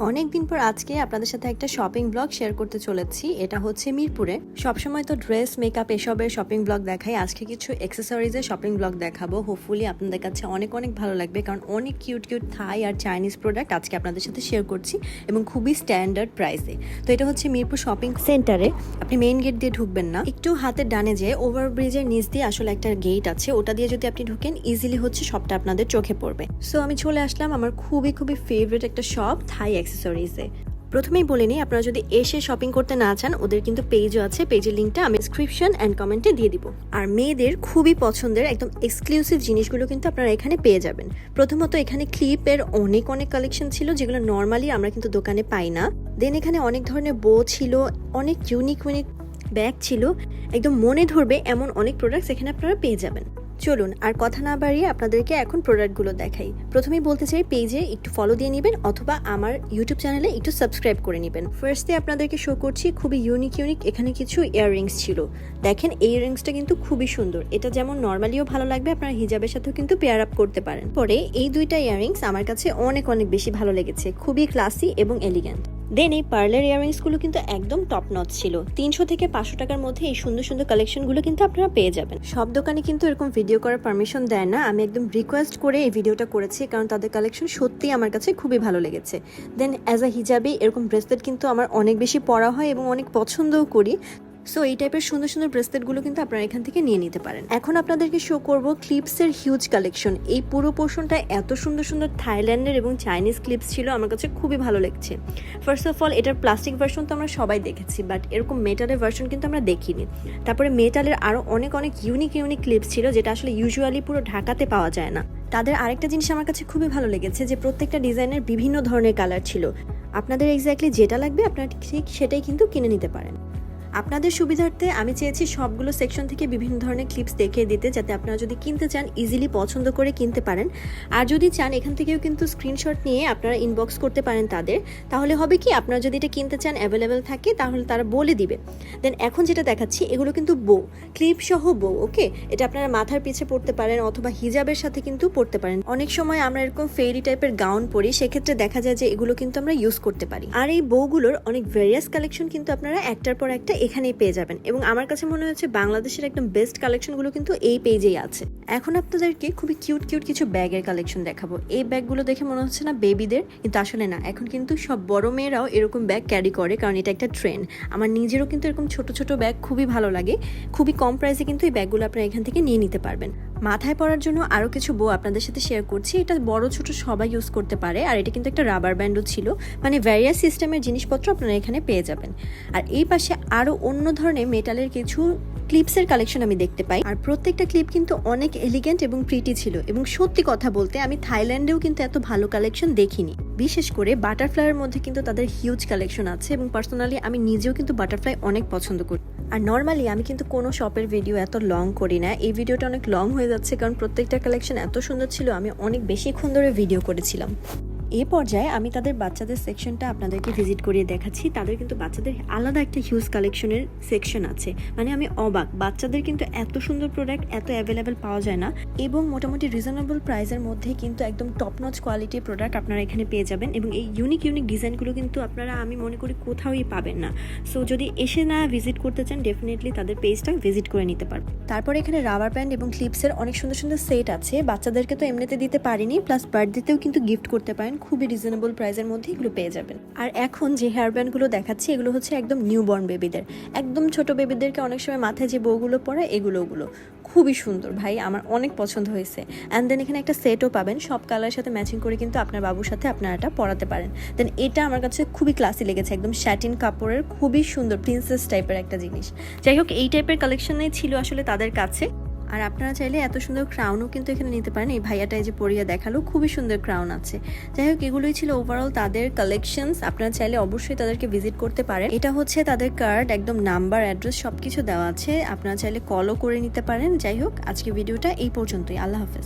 অনেক দিন পর আজকে আপনাদের সাথে একটা শপিং ব্লগ শেয়ার করতে চলেছি। এটা হচ্ছে মিরপুরে। সবসময় তো ড্রেস মেকআপ এসবের শপিং ব্লগ দেখাই। আজকে কিছু অ্যাক্সেসরিজের শপিং ব্লগ দেখাবো। হোপফুলি আপনাদের কাছে অনেক অনেক ভালো লাগবে, কারণ অনেক কিউট কিউট থাই আর চাইনিজ প্রোডাক্ট আজকে আপনাদের সাথে শেয়ার করছি এবং খুবই স্ট্যান্ডার্ড প্রাইসে তো এটা হচ্ছে মিরপুর শপিং সেন্টারে আপনি মেইন গেট দিয়ে ঢুকবেন না। একটু হাতের ডানে যে ওভারব্রিজের নিচ দিয়ে আসলে একটা গেট আছে। ওটা দিয়ে যদি আপনি ঢুকেন ইজিলি হচ্ছে সবটা আপনাদের চোখে পড়বে। সো আমি চলে আসলাম আমার খুবই খুবই ফেভারিট একটা শপ থাই অ্যাক্সেসরিজে প্রথমেই বলে নিই, আপনারা যদি এসে শপিং করতে না চান, ওদের কিন্তু পেজও আছে পেজের লিঙ্কটা আমি ডিসক্রিপশন অ্যান্ড কমেন্টে দিয়ে দিব। আর মেয়েদের খুবই পছন্দের একদম এক্সক্লুসিভ জিনিসগুলো কিন্তু আপনারা এখানে পেয়ে যাবেন। প্রথমত এখানে ক্লিপের অনেক অনেক কালেকশন ছিল, যেগুলো নর্মালি আমরা কিন্তু দোকানে পাই না। দেন এখানে অনেক ধরনের বো ছিল, অনেক ইউনিক ইউনিক ব্যাগ ছিল। একদম মনে ধরবে এমন অনেক প্রোডাক্টস এখানে আপনারা পেয়ে যাবেন। চলুন আর কথা না বাড়িয়ে আপনাদেরকে এখন প্রোডাক্টগুলো দেখাই। প্রথমেই বলতে চাই পেজে একটু ফলো দিয়ে নেবেন অথবা আমার ইউটিউব চ্যানেলে একটু সাবস্ক্রাইব করে নেবেন। ফার্স্টে আপনাদেরকে শো করছি, খুবই ইউনিক ইউনিক এখানে কিছু ইয়াররিংস ছিল। দেখেন, এই ইয়াররিংসটা কিন্তু খুবই সুন্দর। এটা যেমন নর্মালিও ভালো লাগবে, আপনারা হিজাবের সাথেও কিন্তু পেয়ার আপ করতে পারেন। পরে এই দুইটা ইয়াররিংস আমার কাছে অনেক অনেক বেশি ভালো লেগেছে। খুবই ক্লাসি এবং এলিগ্যান্ট দেন এই পার্লার ইয়াররিংসগুলো কিন্তু একদম টপ নচ ছিল। তিনশো থেকে পাঁচশো টাকার মধ্যে এই সুন্দর সুন্দর কালেকশনগুলো কিন্তু আপনারা পেয়ে যাবেন। সব দোকানে কিন্তু এরকম ভিডিও করার পারমিশন দেয় না। আমি একদম রিকোয়েস্ট করে এই ভিডিওটা করেছি, কারণ তাদের কালেকশন সত্যিই আমার কাছে খুবই ভালো লেগেছে। দেন অ্যাজ আ হিজাবে এরকম ব্রেসলেট কিন্তু আমার অনেক বেশি পরা হয় এবং অনেক পছন্দও করি। সো এই টাইপের সুন্দর সুন্দর ব্রেসলেটগুলো কিন্তু আপনারা এখান থেকে নিয়ে নিতে পারেন। এখন আপনাদেরকে শো করব ক্লিপসের হিউজ কালেকশন এই পুরো পোর্শনটা এত সুন্দর সুন্দর থাইল্যান্ডের এবং চাইনিজ ক্লিপস ছিল, আমার কাছে খুবই ভালো লাগছে। ফার্স্ট অফ অল এটার প্লাস্টিক ভার্সন তো আমরা সবাই দেখেছি বাট এরকম মেটালের ভার্সন কিন্তু আমরা দেখিনি। তারপরে মেটালের আরও অনেক অনেক ইউনিক ইউনিক ক্লিপস ছিল, যেটা আসলে ইউজুয়ালি পুরো ঢাকাতে পাওয়া যায় না। তাদের আরেকটা জিনিস আমার কাছে খুবই ভালো লেগেছে যে, প্রত্যেকটা ডিজাইনের বিভিন্ন ধরনের কালার ছিল। আপনাদের এক্স্যাক্টলি যেটা লাগবে, আপনারা ঠিক সেটাই কিন্তু কিনে নিতে পারেন। আপনাদের সুবিধার্থে আমি চেয়েছি সবগুলো সেকশন থেকে বিভিন্ন ধরনের ক্লিপস দেখিয়ে দিতে, যাতে আপনারা যদি কিনতে চান ইজিলি পছন্দ করে কিনতে পারেন। আর যদি চান, এখান থেকেও কিন্তু স্ক্রিনশট নিয়ে আপনারা ইনবক্স করতে পারেন তাদের। তাহলে হবে কি, আপনারা যদি এটা কিনতে চান অ্যাভেলেবেল থাকে, তাহলে তারা বলে দিবে। দেন এখন যেটা দেখাচ্ছি, এগুলো কিন্তু বউ। ক্লিপ সহ বউ, ওকে? এটা আপনারা মাথার পিছে পড়তে পারেন অথবা হিজাবের সাথে কিন্তু পড়তে পারেন। অনেক সময় আমরা এরকম ফেরি টাইপের গাউন পরি, সেক্ষেত্রে দেখা যায় যে এগুলো কিন্তু আমরা ইউজ করতে পারি। আর এই বউগুলোর অনেক ভেরিয়াস কালেকশন কিন্তু আপনারা একটার পর একটা এখানেই পেয়ে যাবেন। এবং আমার কাছে মনে হচ্ছে বাংলাদেশের একদম বেস্ট কালেকশনগুলো কিন্তু এই পেজেই আছে। এখন আপনাদেরকে খুবই কিউট কিউট কিছু ব্যাগের কালেকশন দেখাবো। এই ব্যাগগুলো দেখে মনে হচ্ছে না বেবিদের কিন্তু আসলে না। এখন কিন্তু সব বড় মেয়েরাও এরকম ব্যাগ ক্যারি করে, কারণ এটা একটা ট্রেন্ড আমার নিজেরও কিন্তু এরকম ছোট ছোট ব্যাগ খুবই ভালো লাগে। খুবই কম প্রাইসে কিন্তু এই ব্যাগগুলো আপনারা এখান থেকে নিয়ে নিতে পারবেন। মাথায় পরার জন্য আরও কিছু বউ আপনাদের সাথে শেয়ার করছি। এটা বড়, ছোট সবাই ইউজ করতে পারে। আর এটা কিন্তু একটা রাবার ব্যান্ডও ছিল। মানে ভ্যারিয়াস সিস্টেমের জিনিসপত্র আপনারা এখানে পেয়ে যাবেন। আর এই পাশে আরও অন্য ধরনের মেটালের কিছু ক্লিপসের কালেকশন আমি দেখতে পাই। আর প্রত্যেকটা ক্লিপ কিন্তু অনেক এলিগেন্ট এবং প্রিটি ছিল। এবং সত্যি কথা বলতে আমি থাইল্যান্ডেও কিন্তু এত ভালো কালেকশন দেখিনি। বিশেষ করে বাটারফ্লাইয়ের মধ্যে কিন্তু তাদের হিউজ কালেকশন আছে। এবং পার্সোনালি আমি নিজেও কিন্তু বাটারফ্লাই অনেক পছন্দ করি। আর নর্মালি আমি কিন্তু কোনো শপের ভিডিও এত লং করি না। এই ভিডিওটা অনেক লং হয়ে যাচ্ছে কারণ প্রত্যেকটা কালেকশন এত সুন্দর ছিল, আমি অনেক বেশিক্ষণ ধরে ভিডিও করেছিলাম। এ পর্যায়ে আমি তাদের বাচ্চাদের সেকশনটা আপনাদেরকে ভিজিট করিয়ে দেখাচ্ছি। তাদের কিন্তু বাচ্চাদের আলাদা একটা হিউজ কালেকশনের সেকশন আছে। মানে আমি অবাক, বাচ্চাদের কিন্তু এত সুন্দর প্রোডাক্ট এত অ্যাভেলেবেল পাওয়া যায় না। এবং মোটামুটি রিজনেবল প্রাইসের মধ্যে কিন্তু একদম টপ নচ কোয়ালিটির প্রোডাক্ট আপনারা এখানে পেয়ে যাবেন। এবং এই ইউনিক ইউনিক ডিজাইনগুলো কিন্তু আপনারা, আমি মনে করি, কোথাওই পাবেন না। সো যদি এসে না ভিজিট করতে চান ডেফিনেটলি তাদের পেজটা ভিজিট করে নিতে পারবেন। তারপর এখানে রাবার প্যান্ট এবং ক্লিপসের অনেক সুন্দর সুন্দর সেট আছে। বাচ্চাদেরকে তো এমনিতে দিতে পারিনি প্লাস বার্থডেতেও কিন্তু গিফট করতে পারেন। খুবই রিজনেবল প্রাইসের মধ্যে এগুলো পেয়ে যাবেন। আর এখন যে হেয়ার ব্যান্ডগুলো দেখাচ্ছি, এগুলো হচ্ছে একদম নিউ বর্ন বেবিদের একদম ছোট বেবিদেরকে অনেক সময় মাথায় যে বউগুলো পরে এগুলো, ওগুলো। খুবই সুন্দর, ভাই, আমার অনেক পছন্দ হয়েছে। অ্যান্ড দেন এখানে একটা সেটও পাবেন, সব কালারের সাথে ম্যাচিং করে কিন্তু আপনার বাবুর সাথে আপনারা এটা পরাতে পারেন। দেন এটা আমার কাছে খুবই ক্লাসি লেগেছে, একদম শ্যাটিন কাপড়ের খুবই সুন্দর প্রিন্সেস টাইপের একটা জিনিস। যাই হোক, এই টাইপের কালেকশনই ছিল আসলে তাদের কাছে। আর আপনারা চাইলে এত সুন্দর ক্রাউনও কিন্তু এখানে নিতে পারেন। এই ভাইয়াটাই যে পরিয়া দেখাল, খুবই সুন্দর ক্রাউন আছে। যাই হোক, এগুলোই ছিল ওভারঅল তাদের কালেকশনস আপনারা চাইলে অবশ্যই তাদেরকে ভিজিট করতে পারেন। এটা হচ্ছে তাদের কার্ড একদম নাম্বার অ্যাড্রেস সবকিছু দেওয়া আছে। আপনারা চাইলে কলও করে নিতে পারেন। যাই হোক আজকে ভিডিওটা এই পর্যন্তই। আল্লাহ হাফেজ।